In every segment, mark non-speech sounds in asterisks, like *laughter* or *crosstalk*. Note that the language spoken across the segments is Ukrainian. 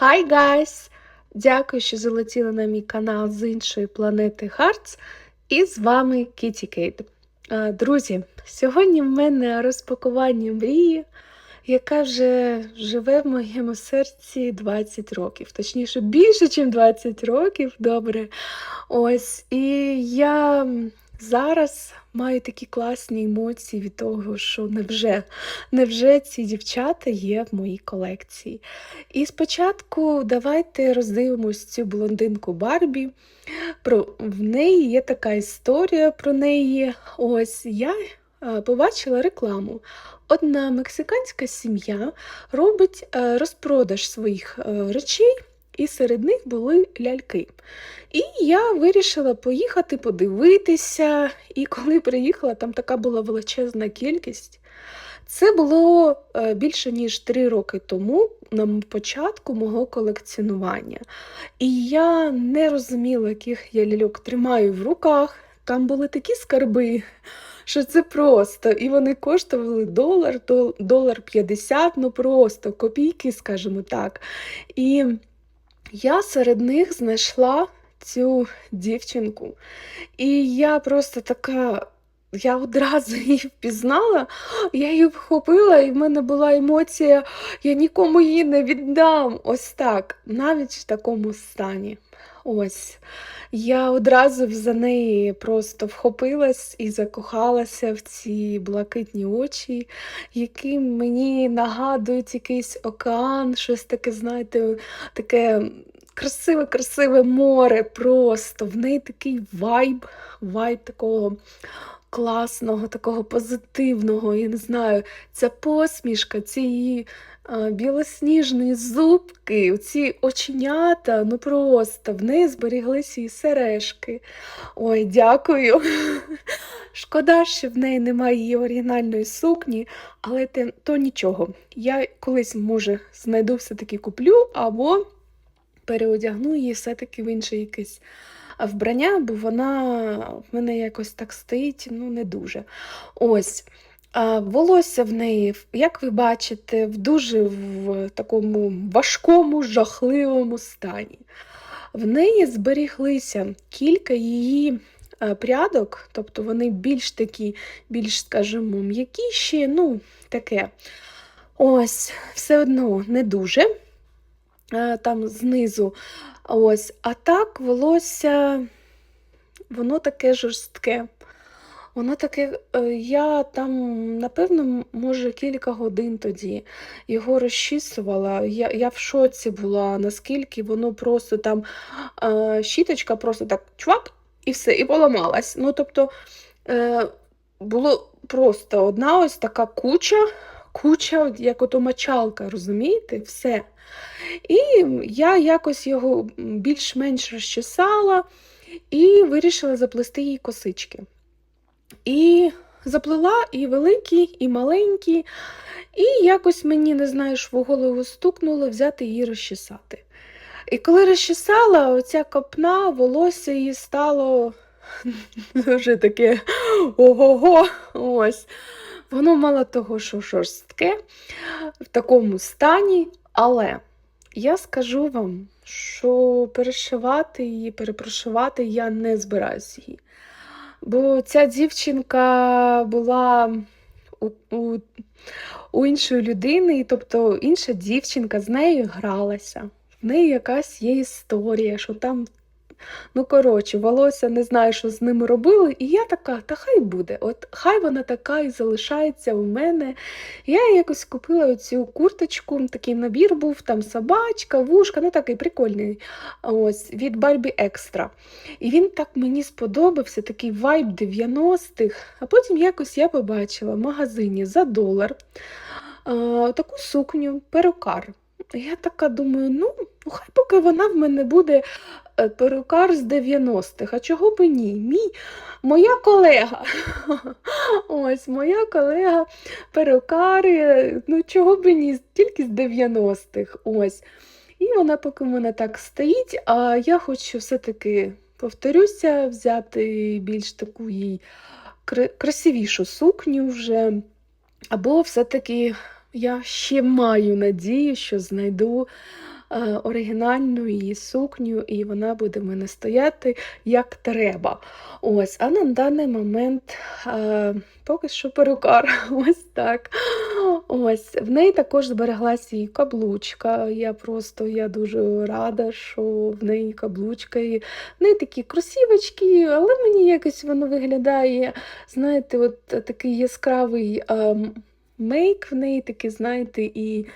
Hi guys! Дякую, що залетіли на мій канал з іншої планети Hearts. І з вами Кіті Кейт. Друзі, сьогодні в мене розпакування мрії, яка вже живе в моєму серці 20 років. Точніше, більше, ніж 20 років. Добре. Ось. І я зараз маю такі класні емоції від того, що невже, невже ці дівчата є в моїй колекції. І спочатку давайте роздивимось цю блондинку Барбі. Про, В неї є така історія про неї. Ось я е, побачила рекламу. Одна мексиканська сім'я робить е, розпродаж своїх е, речей, і серед них були ляльки. І я вирішила поїхати подивитися. І коли приїхала, там така була величезна кількість. Це було е, більше ніж три роки тому, на початку мого колекціонування. І я не розуміла, яких я ляльок тримаю в руках. Там були такі скарби, що це просто. І вони коштували долар, долар 50, ну просто копійки, скажімо так. І я серед них знайшла цю дівчинку. І я просто така. Я одразу *laughs* її впізнала, я її вхопила, і в мене була емоція, я нікому її не віддам. Ось так, навіть в такому стані. Ось. Я одразу за неї просто вхопилась і закохалася в ці блакитні очі, які мені нагадують якийсь океан, щось таке, знаєте, таке красиве-красиве море просто. В неї такий вайб, вайб такого класного, такого позитивного, я не знаю, ця посмішка, ці її білосніжні зубки, ці оченята, ну просто в неї зберіглися і сережки. Ой, дякую. *laughs* Шкода, що в неї немає її оригінальної сукні, але те, то нічого. Я колись, може, знайду все-таки куплю або переодягну її все-таки в інше якесь вбрання, бо вона в мене якось так стоїть, ну, не дуже. Ось. Волосся в неї, як ви бачите, в дуже в такому важкому, жахливому стані. В неї зберіглися кілька її прядок, тобто вони більш такі, більш, скажімо, м'якіші, ну, таке. Ось, все одно не дуже. Там знизу Ось, А так волосся, воно таке жорстке. Воно таке, е, я там, напевно, може, кілька годин тоді його розчісувала. Я я в шоці була, наскільки воно просто там е, щіточка просто так чвак і все, і поламалась. Ну, тобто, е, було просто одна ось така куча, куча, як ото мочалка, розумієте? Все. І я якось його більш-менш розчесала і вирішила заплести їй косички. І заплела і великі, і маленькі, і якось мені, не знаю, в голову стукнуло взяти її розчесати. І коли розчесала, оця копна, волосся її стало *laughs* дуже таке ого-го. ось. Воно мало того, що жорстке в такому стані, але я скажу вам, що перешивати її, перепрошивати я не збираюся її. Бо ця дівчинка була у, у, у іншої людини, тобто інша дівчинка з нею гралася. В неї якась є історія, що там Ну, коротше, волосся не знаю, що з ними робили. І я така, та хай буде. От хай вона така і залишається у мене. Я якось купила цю курточку, такий набір був, там собачка, вушка, ну такий прикольний ось, від Barbie Extra. І він так мені сподобався, такий вайб 90-х. А потім якось я побачила в магазині за долар таку сукню, перукар. Я така думаю, ну, хай поки вона в мене буде перукар з 90-х. А чого б ні? Мій, Моя колега. *laughs* Ось, моя колега перукар, ну чого б ні, тільки з 90-х. ось. І вона поки в мене так стоїть, а я хочу все-таки, повторюся, взяти більш таку їй красивішу сукню вже. Або все-таки я ще маю надію, що знайду е, оригінальну її сукню, і вона буде мене стояти як треба. Ось, а на даний момент е, поки що перукар. *laughs* Ось так. Ось, в неї також збереглася і каблучка. Я просто я дуже рада, що в неї каблучка. І в неї такі кросівочки, але мені якось воно виглядає, знаєте, от такий яскравий а, мейк в неї такий, знаєте, і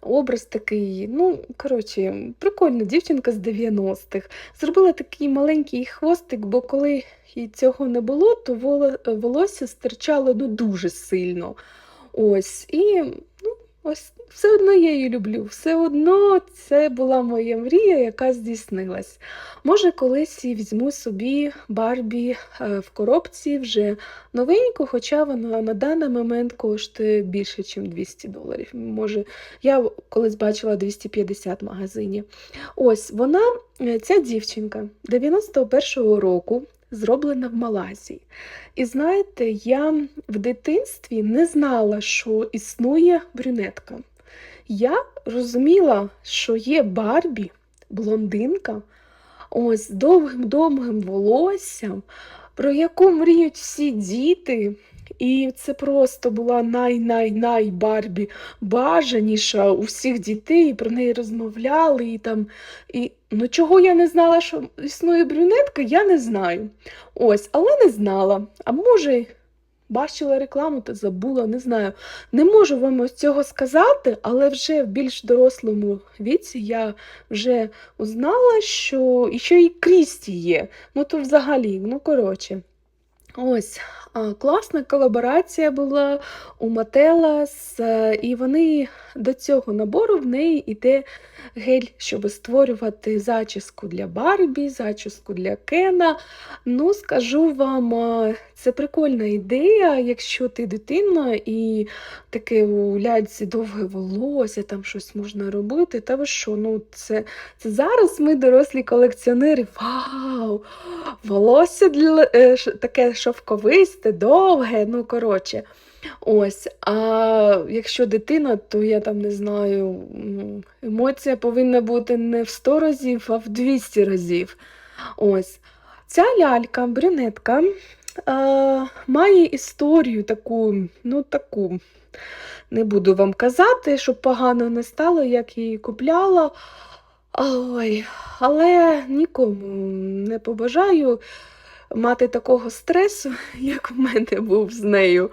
образ такий. Ну, коротше, прикольна дівчинка з 90-х. Зробила такий маленький хвостик, бо коли і цього не було, то воло- волосся стирчало ну, дуже сильно. Ось, і ну, ось все одно я її люблю. Все одно це була моя мрія, яка здійснилась. Може, колись і візьму собі Барбі е, в коробці вже новеньку, хоча вона на даний момент коштує більше, ніж 200 доларів. Може, я колись бачила 250 в магазині. Ось вона, е, ця дівчинка 91-го року. Зроблена в Малайзії. І знаєте, я в дитинстві не знала, що існує брюнетка. Я розуміла, що є Барбі, блондинка, ось з довгим-довгим волоссям, про яку мріють всі діти. І це просто була най-най-най Барбі бажаніша у всіх дітей, і про неї розмовляли. І там, і, ну чого я не знала, що існує брюнетка, я не знаю. Ось, але не знала. А може, бачила рекламу та забула, не знаю. Не можу вам ось цього сказати, але вже в більш дорослому віці я вже узнала, що і ще і Крісті є. Ну то взагалі, ну коротше. Ось, класна колаборація була у Матела, е, і вони до цього набору в неї йде гель, щоб створювати зачіску для Барбі, зачіску для Кена. Ну, скажу вам, це прикольна ідея, якщо ти дитина і таке у ляльці довге волосся, там щось можна робити. Та ви що? Ну, це, це зараз ми дорослі колекціонери. Вау! Волосся для, е, таке шовковисте, довге, ну коротше. Ось. А якщо дитина, то я там не знаю, емоція повинна бути не в 100 разів, а в 200 разів. Ось. Ця лялька, брюнетка, е, має історію таку, ну таку. Не буду вам казати, щоб погано не стало, як її купляла. Ой, але нікому не побажаю мати такого стресу, *laughs* як в мене був з нею.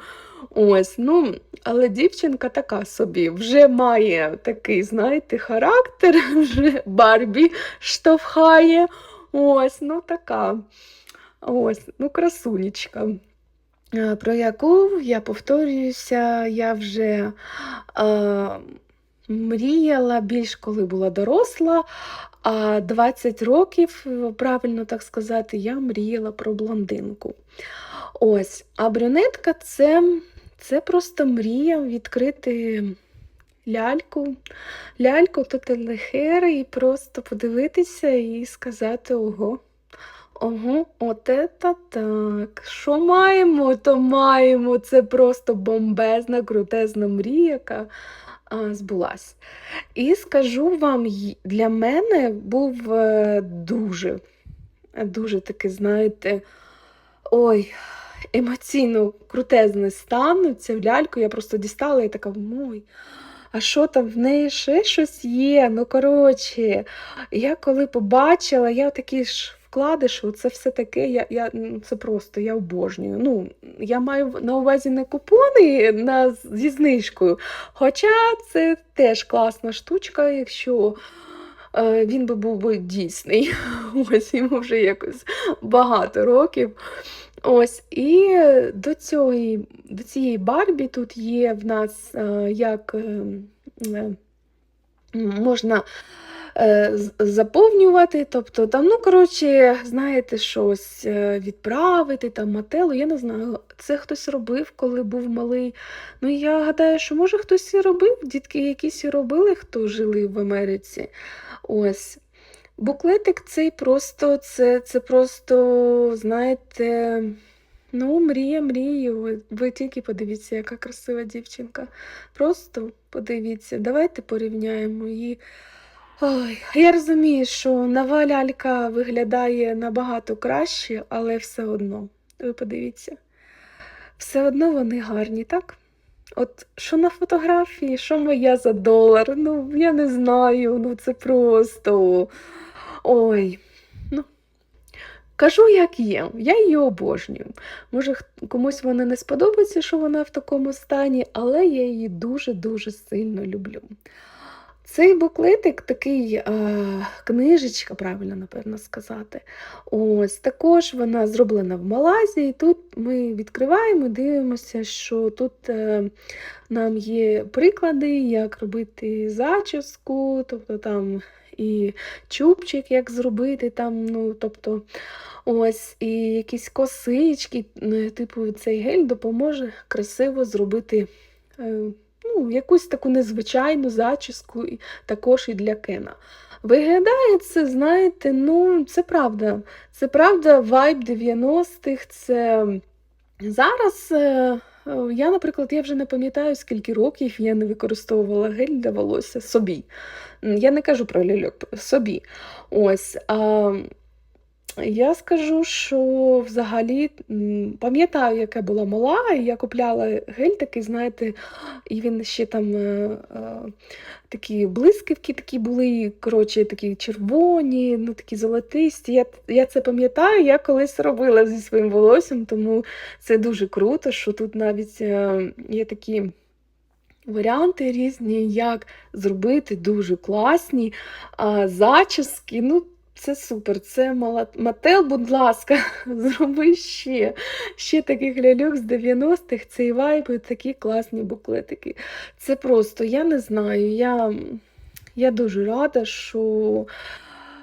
Ось, ну, але дівчинка така собі, вже має такий, знаєте, характер, *laughs* вже Барбі штовхає. Ось, ну така. Ось, ну, красунечка. Про яку я повторююся, я вже е, мріяла більш коли була доросла, а 20 років, правильно так сказати, я мріяла про блондинку. Ось, а брюнетка це, це просто мрія відкрити ляльку, ляльку Тотелехери і просто подивитися і сказати ого. Ого, от это так. Що маємо, то маємо. Це просто бомбезна, крутезна мрія, яка збулась. І скажу вам, для мене був е, дуже, дуже такий, знаєте, ой, емоційно крутезний стан. Цю ляльку я просто дістала і така, мой. А що там в неї ще щось є? Ну, коротше, я коли побачила, я такі ж вкладиші, це все таке, я, я, це просто я обожнюю. Ну, я маю на увазі не купони на, зі знижкою, хоча це теж класна штучка, якщо е, він би був би дійсний. *laughs* Ось йому вже якось багато років. Ось, і до цієї, до цієї Барбі тут є в нас е, як е, е, можна заповнювати, тобто там, ну, коротше, знаєте, щось е, відправити, там мателу, я не знаю, це хтось робив, коли був малий. Ну, я гадаю, що може хтось і робив, дітки якісь і робили, хто жили в Америці. Ось. Буклетик цей просто, це, це просто, знаєте, ну, мрія мрії. Ви, ви тільки подивіться, яка красива дівчинка. Просто подивіться. Давайте порівняємо її. Ой, я розумію, що нова лялька виглядає набагато краще, але все одно, ви подивіться, все одно вони гарні, так? От що на фотографії, що моя за долар? Ну, я не знаю, ну це просто. Ой. Ну, кажу, як є. Я її обожнюю. Може, комусь вона не сподобається, що вона в такому стані, але я її дуже-дуже сильно люблю. Цей буклетик такий е, книжечка, правильно, напевно сказати. Ось також вона зроблена в Малайзії. Тут ми відкриваємо, дивимося, що тут е, нам є приклади, як робити зачіску, тобто там і чубчик, як зробити, там, ну, тобто, ось, і якісь косички, типу, цей гель допоможе красиво зробити. е, Ну, якусь таку незвичайну зачіску, також і для Кена. Виглядає це, знаєте, ну, це правда. Це правда, вайб 90-х, це зараз. е, е, Я, наприклад, я вже не пам'ятаю, скільки років я не використовувала гель для волосся собі. Я не кажу про ляльок, собі. Ось. А, я скажу, що взагалі пам'ятаю, яка була мала, і я купляла гель такий, знаєте, і він ще там е, е, такі блискавки такі були, коротше, такі червоні, ну такі золотисті. Я, я це пам'ятаю, я колись робила зі своїм волоссям, тому це дуже круто, що тут навіть е, є такі. Варіанти різні, як зробити дуже класні а, зачіски. Ну, це супер, це мала... Мател, будь ласка, *laughs* зроби ще. Ще таких ляльок з 90-х, цей вайб і такі класні буклетики. Це просто, я не знаю, я, я дуже рада, що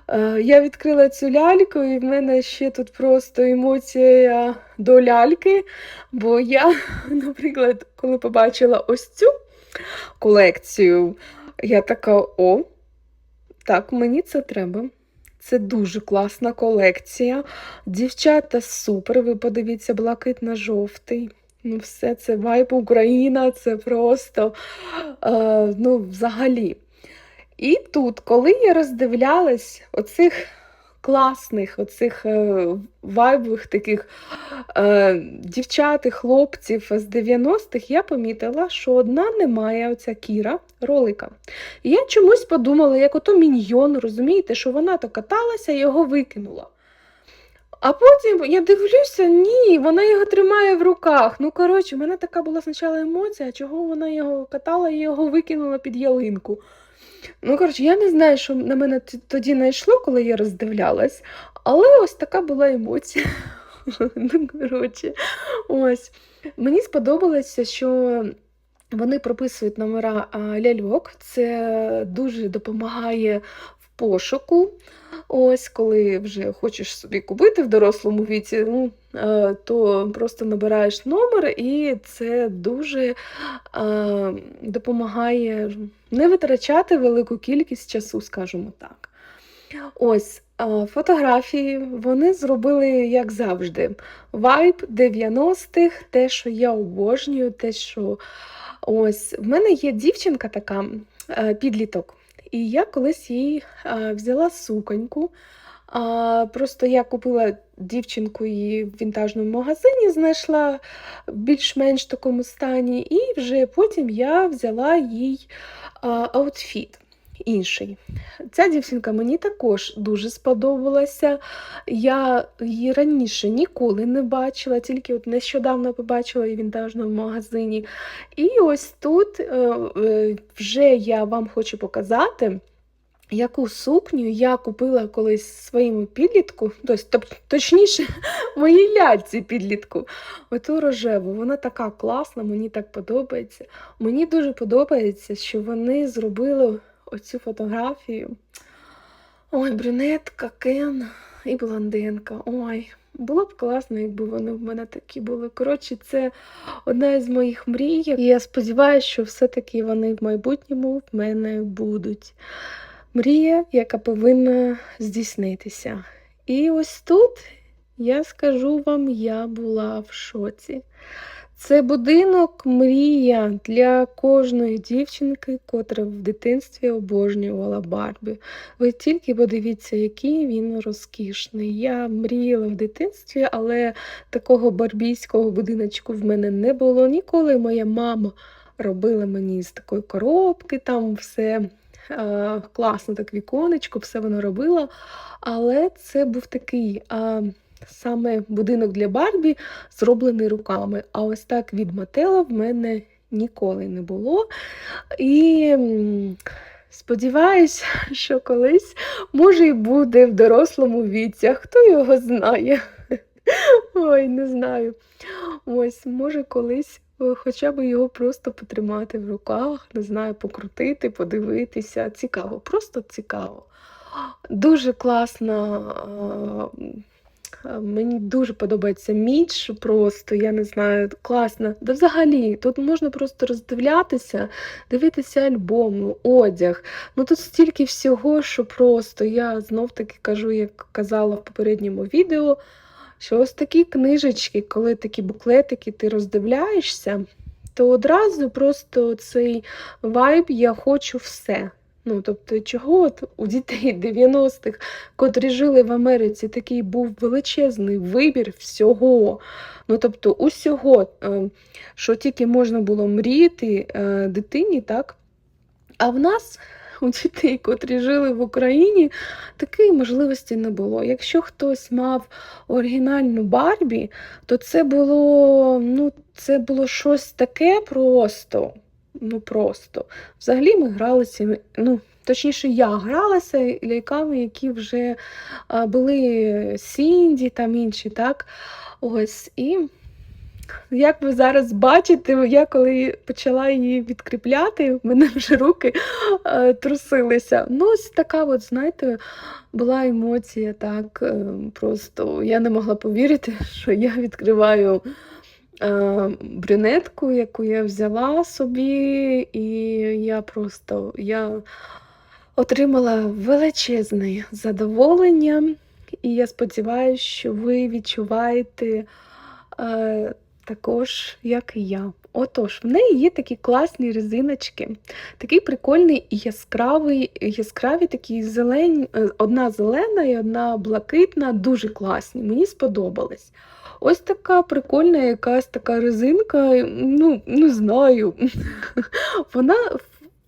е, я відкрила цю ляльку, і в мене ще тут просто емоція до ляльки. Бо я, *laughs* наприклад, коли побачила ось цю колекцію, я така: о, так, мені це треба. Це дуже класна колекція. Дівчата супер. Ви подивіться, блакитно-жовтий. Ну, все це вайб Україна, це просто е, ну, взагалі. І тут, коли я роздивлялась оцих класних, оцих е, вайбових таких е, дівчат і хлопців з 90-х, я помітила, що одна немає оця Кіра ролика. І я чомусь подумала, як ото міньйон, розумієте, що вона то каталася і його викинула. А потім я дивлюся, ні, вона його тримає в руках. Ну, коротше, в мене така була спочатку емоція, чого вона його катала і його викинула під ялинку. Ну, коротше, я не знаю, що на мене тоді знайшло, коли я роздивлялась, але ось така була емоція. *laughs* Ну, коротше, ось. Мені сподобалося, що вони прописують номера ляльок. Це дуже допомагає пошуку. Ось, коли вже хочеш собі купити в дорослому віці, ну, е, то просто набираєш номер, і це дуже е, допомагає не витрачати велику кількість часу, скажімо так. Ось е, фотографії вони зробили, як завжди, вайб 90-х, те, що я обожнюю, те, що ось в мене є дівчинка така, підліток, і я колись їй е, взяла суконьку. А, просто я купила дівчинку її в вінтажному магазині, знайшла в більш-менш такому стані, і вже потім я взяла їй а, аутфіт інший. Ця дівчинка мені також дуже сподобалася. Я її раніше ніколи не бачила, тільки от нещодавно побачила її в вінтажному магазині. І ось тут е, е, вже я вам хочу показати. Яку сукню я купила колись своєму підлітку, тобто, точніше, *laughs* моїй ляльці підлітку. Оту рожеву. Вона така класна, мені так подобається. Мені дуже подобається, що вони зробили оцю фотографію. Ой, брюнетка, Кен і блондинка. Ой, було б класно, якби вони в мене такі були. Коротше, це одна із моїх мрій. І я сподіваюся, що все-таки вони в майбутньому в мене будуть. Мрія, яка повинна здійснитися. І ось тут я скажу вам, я була в шоці. Це будинок мрія для кожної дівчинки, котра в дитинстві обожнювала Барбі. Ви тільки подивіться, який він розкішний. Я мріяла в дитинстві, але такого барбійського будиночку в мене не було ніколи. Моя мама робила мені з такої коробки, там все класно, так віконечко, все воно робила. Але це був такий. Саме будинок для Барбі зроблений руками. А ось так від Матела в мене ніколи не було. І сподіваюся, що колись може і буде в дорослому віці, а хто його знає. *laughs* Ой, не знаю. Ось, може, колись е, хоча б його просто потримати в руках, не знаю, покрутити, подивитися. Цікаво, просто цікаво. Дуже класна. Мені дуже подобається міч, просто я не знаю, класно. Да взагалі, тут можна просто роздивлятися, дивитися альбоми, одяг. Ну тут стільки всього, що просто я знов таки кажу, як казала в попередньому відео, що ось такі книжечки, коли такі буклетики ти роздивляєшся, то одразу просто цей вайб я хочу все. Ну, тобто, чого от у дітей 90-х, котрі жили в Америці, такий був величезний вибір всього. Ну, тобто, усього, е, що тільки можна було мріяти е, дитині, так? А в нас, у дітей, котрі жили в Україні, такої можливості не було. Якщо хтось мав оригінальну Барбі, то це було, ну, це було щось таке просто. Ну просто. Взагалі ми гралися, ну, точніше, я гралася ляльками, які вже були Сінді, там інші, так? Ось. І як ви зараз бачите, я коли почала її відкріпляти, в мене вже руки е, трусилися. Ну, ось така, от, знаєте, була емоція, так, е, просто я не могла повірити, що я відкриваю брюнетку, яку я взяла собі, і я просто я отримала величезне задоволення, і я сподіваюся, що ви відчуваєте е, також, як і я. Отож, в неї є такі класні резиночки, такий прикольний і яскравий, яскраві такі зелені, е, одна зелена і одна блакитна, дуже класні. Мені сподобались. Ось така прикольна якась така резинка, ну, не знаю. *laughs* Вона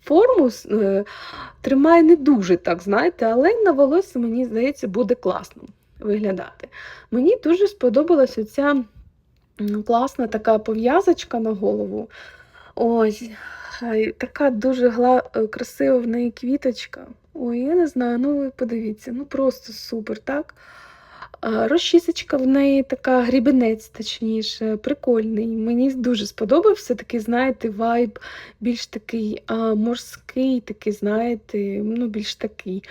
форму е, тримає не дуже так, знаєте, але на волосі, мені здається, буде класно виглядати. Мені дуже сподобалась оця м, класна така пов'язочка на голову. Ось, така дуже гла... е, красива в неї квіточка. Ой, я не знаю, ну ви подивіться, ну просто супер, так? Розчісочка в неї така грібенець, точніше, прикольний. Мені дуже сподобався такий, знаєте, вайб, більш такий а, морський, такий, знаєте, ну, більш такий.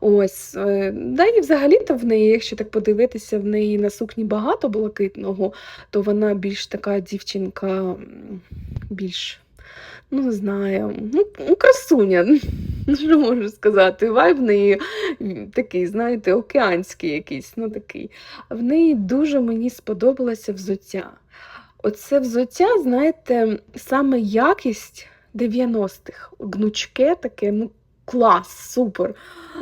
Ось. е, Да і взагалі-то в неї, якщо так подивитися, в неї на сукні багато блакитного, то вона більш така дівчинка, більш. Ну, не знаю, ну, красуня. Ну, *laughs* що можу сказати? Вайб неї такий, знаєте, океанський якийсь, ну такий. В неї дуже мені сподобалося взуття. Оце взуття, знаєте, саме якість 90-х. Гнучке таке, ну, клас, супер.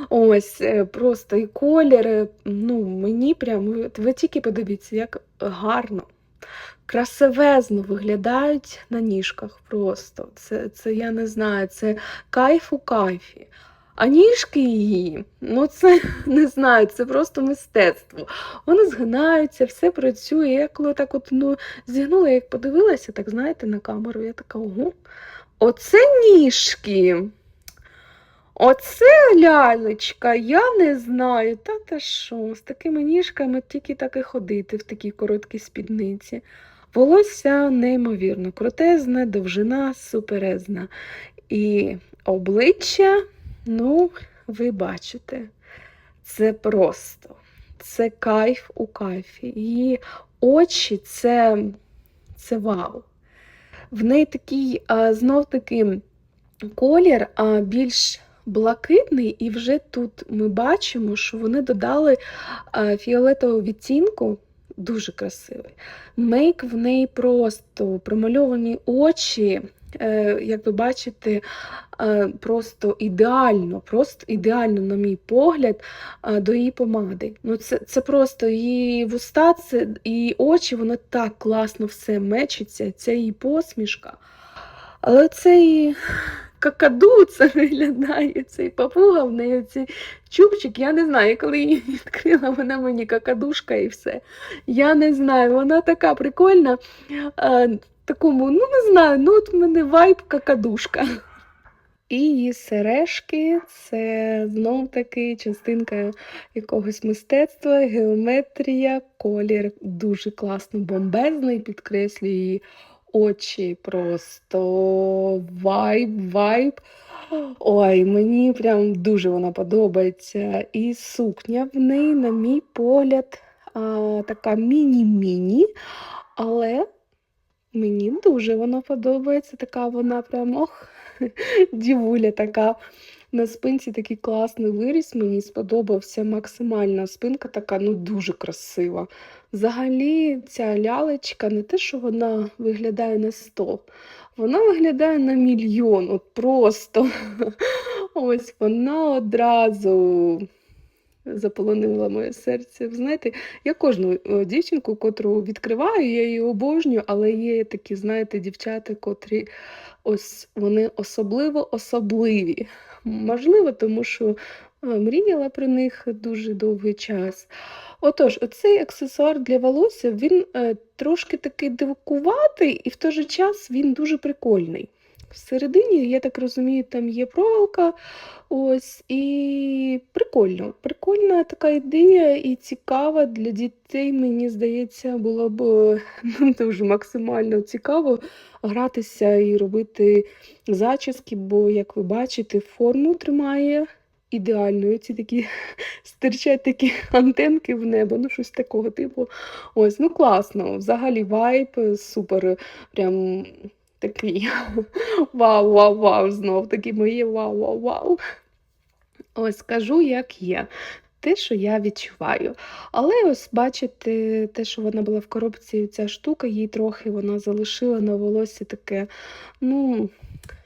Ось, е, просто і колір, е, ну, мені прям, ви тільки подивіться, як гарно. Красивезно виглядають на ніжках просто. Це, це я не знаю, це кайф у кайфі. А ніжки її, ну це *laughs* не знаю, це просто мистецтво. Вони згинаються, все працює. Я коли так от ну, зігнула, як подивилася, так знаєте, на камеру, я така, ого, оце ніжки. Оце лялечка, я не знаю. Та та що, з такими ніжками тільки так і ходити в такій короткій спідниці. Волосся неймовірно, крутезне, довжина суперезна. І обличчя, ну, ви бачите, це просто, це кайф у кайфі. Її очі це, це вау. В неї такий, знов таки, колір більш блакитний, і вже тут ми бачимо, що вони додали а, фіолетового відтінку дуже красивий. Мейк в неї просто промальовані очі. Е, як ви бачите, е, просто ідеально, просто ідеально, на мій погляд, е, до її помади. Ну, Це це просто її вуста, це, її очі, воно так класно все мечиться, ця її посмішка. Але цей какаду це *laughs* виглядає, цей папуга, в неї цей чубчик, я не знаю, коли її *laughs* відкрила, вона мені какадушка і все. Я не знаю, вона така прикольна. А, такому, ну не знаю, ну от в мене вайб какадушка. І її сережки це знов таки частинка якогось мистецтва, геометрія, колір дуже класно, бомбезний, підкреслює її очі просто вайб, вайб. Ой, мені прям дуже вона подобається. І сукня в неї, на мій погляд, а, така міні-міні, але мені дуже вона подобається. Така вона прям ох, *laughs* дівуля така. На спинці такий класний виріс, мені сподобався максимальна спинка така, ну дуже красива. Взагалі, ця лялечка не те, що вона виглядає на 100, вона виглядає на мільйон. От просто *laughs* ось вона одразу заполонила моє серце. Знаєте, я кожну е, дівчинку, котру відкриваю, я її обожнюю, але є такі, знаєте, дівчата, котрі ось вони особливо особливі. Можливо, тому що е, мріяла про них дуже довгий час. Отож, оцей аксесуар для волосся, він е, трошки такий дивкуватий, і в той же час він дуже прикольний. Всередині, я так розумію, там є проволока. Ось, і прикольно. Прикольна така ідея і цікава для дітей, мені здається, було б *laughs* ну, дуже максимально цікаво гратися і робити зачіски, бо, як ви бачите, форму тримає ідеальною. Ці такі *laughs* стирчать такі антенки в небо, ну щось такого типу. Ось, ну класно. Взагалі вайп, супер. Прям такий *laughs* вау-вау-вау! Знов таки моє вау-вау-вау. Ось скажу, як є. Те, що я відчуваю. Але ось бачите, те, що вона була в коробці, ця штука, їй трохи вона залишила на волосі таке, ну.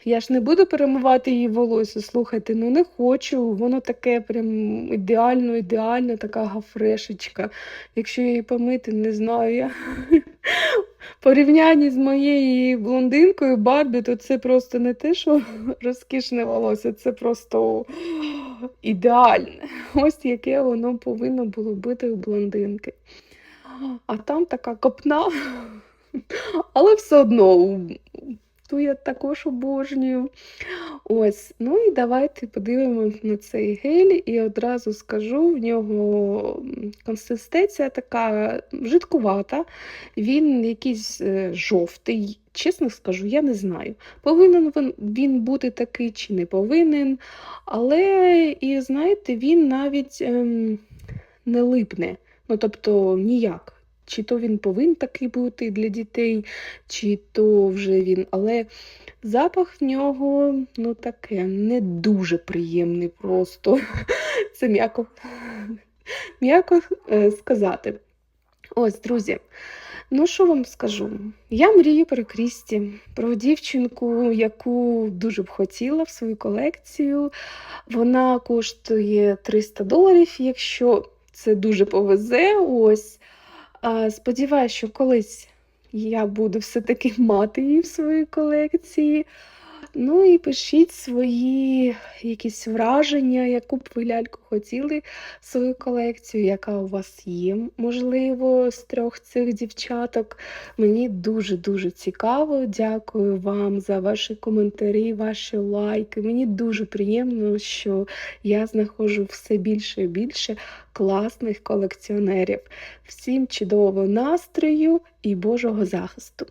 Я ж не буду перемивати її волосся, слухайте, ну не хочу. Воно таке прям ідеально, ідеально, така гафрешечка. Якщо її помити, не знаю. я. Порівнянні з моєю блондинкою Барбі, то це просто не те, що *laughs* розкішне волосся, це просто ідеальне. Ось яке воно повинно було бути у блондинки. А там така копна, *laughs* але все одно ту я також обожнюю. Ось, ну і давайте подивимося на цей гель і одразу скажу, в нього консистенція така жидкувата, він якийсь е, жовтий. Чесно скажу, я не знаю. Повинен він бути такий чи не повинен. Але, і знаєте, він навіть ем, не липне. Ну, тобто ніяк. Чи то він повинен такий бути для дітей, чи то вже він. Але запах в нього ну таке, не дуже приємний просто. *laughs* Це м'яко *laughs* м'яко е, сказати. Ось, друзі. Ну, що вам скажу? Я мрію про Крісті, про дівчинку, яку дуже б хотіла в свою колекцію. Вона коштує 300 доларів, якщо це дуже повезе. ось. Сподіваюся, що колись я буду все-таки мати її в своїй колекції. Ну і пишіть свої якісь враження, яку б ви ляльку хотіли свою колекцію, яка у вас є, можливо, з трьох цих дівчаток. Мені дуже-дуже цікаво. Дякую вам за ваші коментарі, ваші лайки. Мені дуже приємно, що я знаходжу все більше і більше класних колекціонерів. Всім чудового настрою і Божого захисту!